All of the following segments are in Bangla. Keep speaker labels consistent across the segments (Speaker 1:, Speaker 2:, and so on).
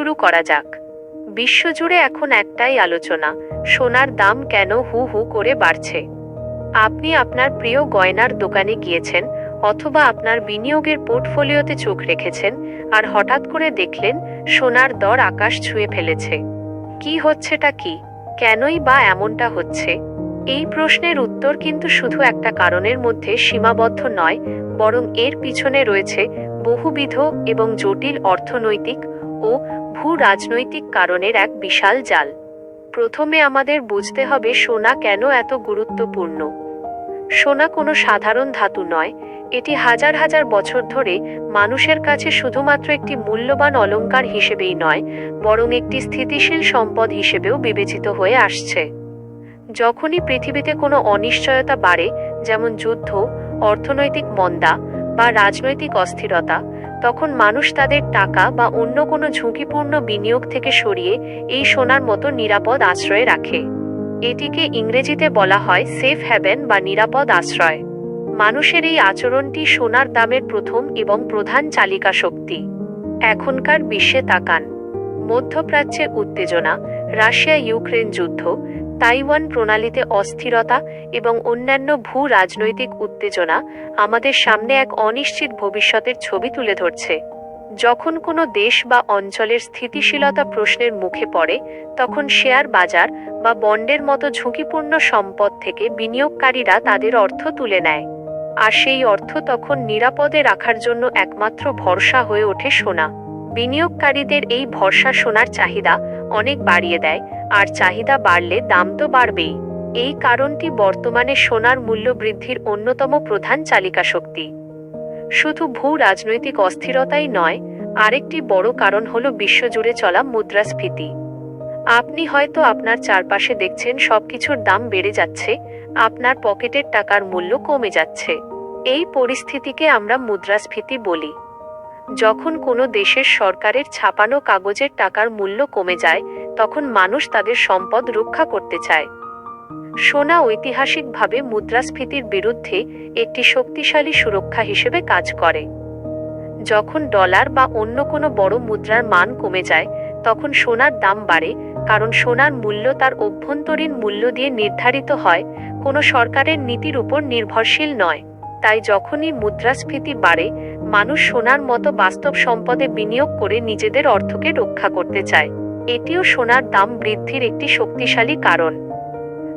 Speaker 1: শুরু করা যাক। বিশ্বজুড়ে এখন একটাই আলোচনা, সোনার দাম কেন হু হু করে বাড়ছে? আপনি আপনার প্রিয় গয়নার দোকানে গিয়েছেন অথবা আপনার বিনিয়োগের পোর্টফোলিওতে চোখ রেখেছেন আর হঠাৎ করে দেখলেন সোনার দর আকাশ ছুঁয়ে ফেলেছে। কি হচ্ছেটা কি? কেনই বা এমনটা হচ্ছে? এই প্রশ্নের উত্তর কিন্তু শুধু একটা কারণের মধ্যে সীমাবদ্ধ নয়, বরং এর পিছনে রয়েছে বহুবিধ এবং জটিল অর্থনৈতিক ও ভূ রাজনৈতিক কারণের এক বিশাল জাল। প্রথমে আমাদের বুঝতে হবে সোনা কেন এত গুরুত্বপূর্ণ। সোনা কোনো সাধারণ ধাতু নয়, এটি হাজার হাজার বছর ধরে মানুষের কাছে শুধুমাত্র একটি মূল্যবান অলঙ্কার হিসেবেই নয়, বরং একটি স্থিতিশীল সম্পদ হিসেবেও বিবেচিত হয়ে আসছে। যখনই পৃথিবীতে কোনো অনিশ্চয়তা বাড়ে, যেমন যুদ্ধ, অর্থনৈতিক মন্দা বা রাজনৈতিক অস্থিরতা তখন মানুষ তাদের টাকা বা অন্য কোনো ঝুঁকিপূর্ণ বিনিয়োগ থেকে সরিয়ে এই সোনার মতো নিরাপদ আশ্রয়ে রাখে। এটিকে ইংরেজিতে বলা হয় সেফ হ্যাভেন বা নিরাপদ আশ্রয়। মানুষের এই আচরণটি সোনার দামের প্রথম এবং প্রধান চালিকা শক্তি। এখনকার বিশ্বে তাকান। মধ্যপ্রাচ্যে উত্তেজনা রাশিয়া ইউক্রেন যুদ্ধ তাইওয়ান প্রণালীতে অস্থিরতা এবং অন্যান্য ভূ রাজনৈতিক উত্তেজনা আমাদের সামনে এক অনিশ্চিত ভবিষ্যতের ছবি তুলে ধরছে। যখন কোনো দেশ বা অঞ্চলের স্থিতিশীলতা প্রশ্নের মুখে পড়ে, তখন শেয়ার বাজার বা বন্ডের মতো ঝুঁকিপূর্ণ সম্পদ থেকে বিনিয়োগকারীরা তাদের অর্থ তুলে নেয়। আর সেই অর্থ তখন নিরাপদে রাখার জন্য একমাত্র ভরসা হয়ে ওঠে সোনা। বিনিয়োগকারীদের এই ভরসা সোনার চাহিদা অনেক বাড়িয়ে দেয় আর চাহিদা বাড়লে দাম তো বাড়বেই। এই কারণটি বর্তমানে সোনার মূল্য বৃদ্ধির অন্যতম প্রধান চালিকা শক্তি। শুধু ভূ রাজনৈতিক অস্থিরতাই নয়, আরেকটি বড় কারণ হল বিশ্বজুড়ে চলা মুদ্রাস্ফীতি। আপনি হয়তো আপনার চারপাশে দেখছেন সবকিছুর দাম বেড়ে যাচ্ছে, আপনার পকেটের টাকার মূল্য কমে যাচ্ছে। এই পরিস্থিতিকে আমরা মুদ্রাস্ফীতি বলি। যখন কোনো দেশের সরকারের ছাপানো কাগজের টাকার মূল্য কমে যায়, তখন মানুষ তাদের সম্পদ রক্ষা করতে চায়। সোনা ঐতিহাসিকভাবে মুদ্রাস্ফীতির বিরুদ্ধে একটি শক্তিশালী সুরক্ষা হিসেবে কাজ করে। যখন ডলার বা অন্য কোনো বড় মুদ্রার মান কমে যায়, তখন সোনার দাম বাড়ে, কারণ সোনার মূল্য তার অভ্যন্তরীণ মূল্য দিয়ে নির্ধারিত হয়, কোনো সরকারের নীতির উপর নির্ভরশীল নয়। তাই যখনই মুদ্রাস্ফীতি বাড়ে মানুষ সোনার মতো বাস্তব সম্পদে বিনিয়োগ করে নিজেদের অর্থকে রক্ষা করতে চায়। এটিও সোনার দাম বৃদ্ধির একটি শক্তিশালী কারণ।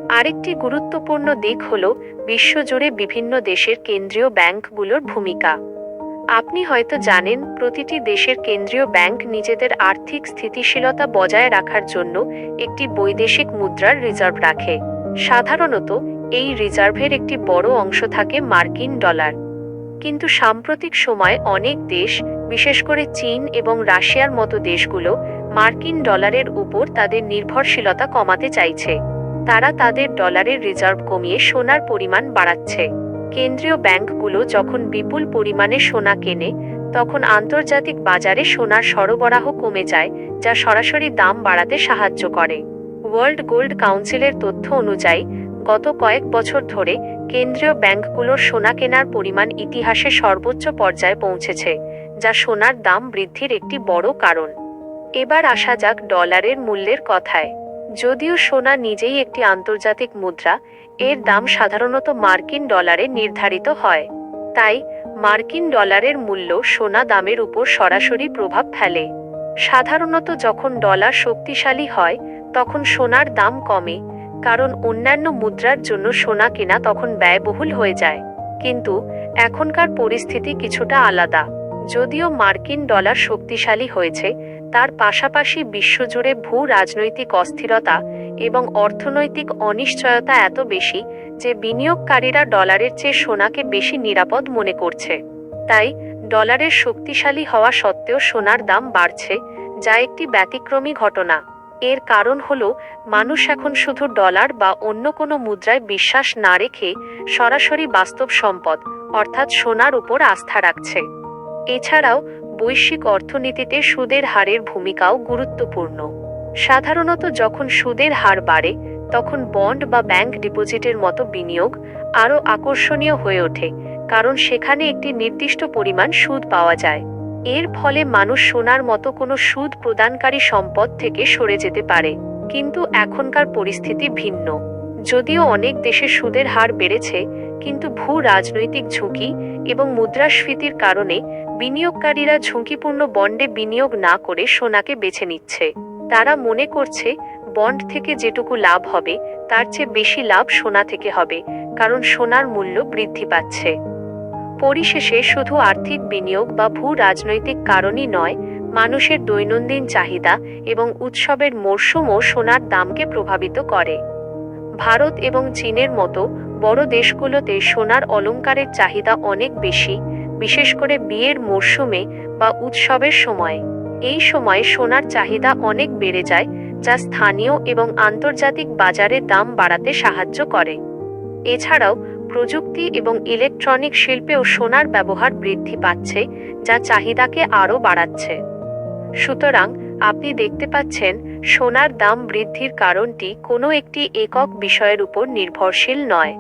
Speaker 1: আরেকটি গুরুত্বপূর্ণ দিক হল বিশ্বজুড়ে বিভিন্ন দেশের কেন্দ্রীয় ব্যাংকগুলোর ভূমিকা। আপনি হয়তো জানেন, প্রতিটি দেশের কেন্দ্রীয় ব্যাংক নিজেদের আর্থিক স্থিতিশীলতা বজায় রাখার জন্য একটি বৈদেশিক মুদ্রার রিজার্ভ রাখে। সাধারণত, এই রিজার্ভের একটি বড় অংশ থাকে মার্কিন ডলার। কিন্তু সাম্প্রতিক সময়ে অনেক দেশ, বিশেষ করে চীন এবং রাশিয়ার মতো দেশগুলো, মার্কিন ডলারের উপর তাদের নির্ভরশীলতা কমাতে চাইছে। তারা তাদের ডলারের রিজার্ভ কমিয়ে সোনার পরিমাণ বাড়াচ্ছে। কেন্দ্রীয় ব্যাংকগুলো যখন বিপুল পরিমাণে সোনা কেনে, তখন আন্তর্জাতিক বাজারে সোনার সরবরাহ কমে যায়, যা সরাসরি দাম বাড়াতে সাহায্য করে। ওয়ার্ল্ড গোল্ড কাউন্সিলের তথ্য অনুযায়ী, গত কয়েক বছর ধরে কেন্দ্রীয় ব্যাংকগুলোর সোনা কেনার পরিমাণ ইতিহাসে সর্বোচ্চ পর্যায়ে পৌঁছেছে, যা সোনার দাম বৃদ্ধির একটি বড় কারণ। এবার আসা যাক ডলারের মূল্যের কথায়। যদিও সোনা নিজেই একটি আন্তর্জাতিক মুদ্রা, এর দাম সাধারণত মার্কিন ডলারে নির্ধারিত হয়। তাই, মার্কিন ডলারের মূল্য সোনা দামের উপর সরাসরি প্রভাব ফেলে। সাধারণত যখন ডলার শক্তিশালী হয়, তখন সোনার দাম কমে কারণ অন্যান্য মুদ্রার জন্য সোনা কেনা তখন ব্যয়বহুল হয়ে যায়। কিন্তু এখনকার পরিস্থিতি কিছুটা আলাদা। যদিও মার্কিন ডলার শক্তিশালী হয়েছে, তার পাশাপাশি বিশ্বজুড়ে ভূ রাজনৈতিক অস্থিরতা এবং অর্থনৈতিক অনিশ্চয়তা এত বেশি যে বিনিয়োগকারীরা ডলারের চেয়ে সোনাকে বেশি নিরাপদ মনে করছে। তাই ডলারের শক্তিশালী হওয়া সত্ত্বেও সোনার দাম বাড়ছে, যা একটি ব্যতিক্রমী ঘটনা। এর কারণ হল, মানুষ এখন শুধু ডলার বা অন্য কোনো মুদ্রায় বিশ্বাস না রেখে সরাসরি বাস্তব সম্পদ, অর্থাৎ সোনার উপর আস্থা রাখছে। এছাড়াও, বৈশ্বিক অর্থনীতিতে সুদের হারের ভূমিকাও গুরুত্বপূর্ণ। সাধারণত যখন সুদের হার বাড়ে, তখন বন্ড বা ব্যাংক ডিপোজিটের মতো বিনিয়োগ আরও আকর্ষণীয় হয়ে ওঠে, কারণ সেখানে একটি নির্দিষ্ট পরিমাণ সুদ পাওয়া যায়। এর ফলে মানুষ সোনার মতো কোনো সুদ প্রদানকারী সম্পদ থেকে সরে যেতে পারে। কিন্তু এখনকার পরিস্থিতি ভিন্ন। যদিও অনেক দেশে সুদের হার বেড়েছে, কিন্তু ভূ রাজনৈতিক ঝুঁকি এবং মুদ্রাস্ফীতির কারণে বিনিয়োগকারীরা ঝুঁকিপূর্ণ বন্ডে বিনিয়োগ না করে সোনাকে বেছে নিচ্ছে। তারা মনে করছে, বন্ড থেকে যেটুকু লাভ হবে, তার চেয়ে বেশি লাভ সোনা থেকে হবে, কারণ সোনার মূল্য বৃদ্ধি পাচ্ছে। পরিশেষে শুধু আর্থিক বিনিয়োগ বা ভূ রাজনৈতিক কারণই নয়, মানুষের দৈনন্দিন চাহিদা এবং উৎসবের মরশুমও সোনার দামকে প্রভাবিত করে। ভারত এবং চীনের মতো বড় দেশগুলোতে সোনার অলংকারের চাহিদা অনেক বেশি, বিশেষ করে বিয়ের মরশুমে বা উৎসবের সময়। এই সময় সোনার চাহিদা অনেক বেড়ে যায়, যা স্থানীয় এবং আন্তর্জাতিক বাজারে দাম বাড়াতে সাহায্য করে। এছাড়াও প্রযুক্তি এবং ইলেকট্রনিক শিল্পেও সোনার ব্যবহার বৃদ্ধি পাচ্ছে, যা চাহিদাকে আরও বাড়াচ্ছে। সুতরাং, আপনি দেখতে পাচ্ছেন, সোনার দাম বৃদ্ধির কারণটি কোনো একটি একক বিষয়ের উপর নির্ভরশীল নয়।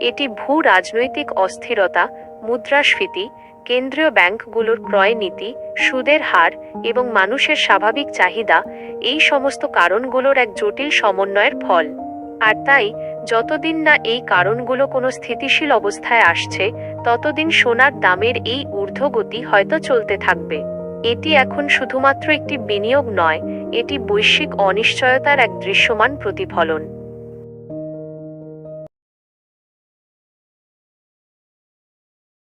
Speaker 1: এটি ভূ রাজনৈতিক অস্থিরতা, মুদ্রাস্ফীতি, কেন্দ্রীয় ব্যাংকগুলোর ক্রয় নীতি, সুদের হার এবং মানুষের স্বাভাবিক চাহিদা, এই সমস্ত কারণগুলোর এক জটিল সমন্বয়ের ফল। আর তাই যতদিন না এই কারণগুলো কোনো স্থিতিশীল অবস্থায় আসছে, ততদিন সোনার দামের এই ঊর্ধ্বগতি হয়তো চলতে থাকবে। এটি এখন শুধুমাত্র একটি বিনিয়োগ নয়, এটি বৈশ্বিক অনিশ্চয়তার এক দৃশ্যমান প্রতিফলন।